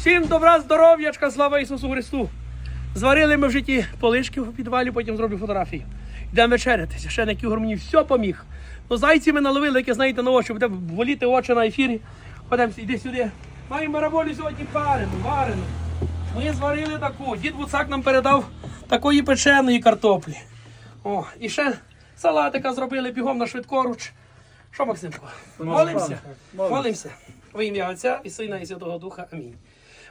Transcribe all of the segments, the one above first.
Всім добра, здоров'ячка, слава Ісусу Христу. Зварили ми в житті полишки в підвалі, потім зроблю фотографії. Йдемо вечеряти. Священник Ігор мені все поміг. Ну, зайці ми наловили, яке знаєте, на очі, буде боліти очі на ефірі. Ходемо, іди сюди. Маємо бараболі сьогодні парену, варену. Ми зварили таку. Дід Буцак нам передав такої печеної картоплі. О, і ще салатика зробили бігом на швидкоруч. Що, Максимко? Молимося. Молимося. Во ім'я Отця і Сина, і Святого Духа. Амінь.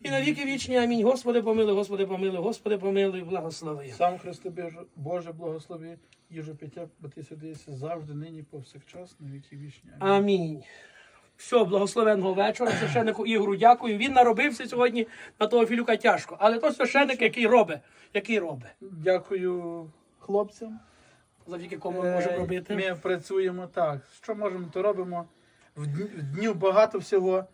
І на віки вічні. Амінь. Господи помилуй, Господи помилуй, Господи помилуй, благослови. Сам Христе Боже, благослови, їжу пиття, бо ти сидишся завжди, нині, повсякчас, на віки вічні. Амінь. Амінь. Все, благословенного вечора. Священнику Ігору дякую. Він наробився сьогодні на того філюка тяжко. Але то священник, який робить, який робить. Дякую хлопцям. Завдяки кому ми можемо Е, робити. Ми працюємо так. Що можемо, то робимо. В дню багато всього.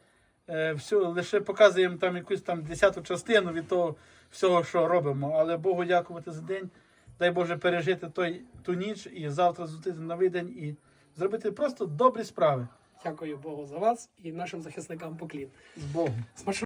Е, все, лише показуємо там якусь там десяту частину від того всього, що робимо. Але Богу дякувати за день. Дай Боже пережити той, ту ніч і завтра зустріти новий день і зробити просто добрі справи Дякую Богу за вас і нашим захисникам поклін. з Богом.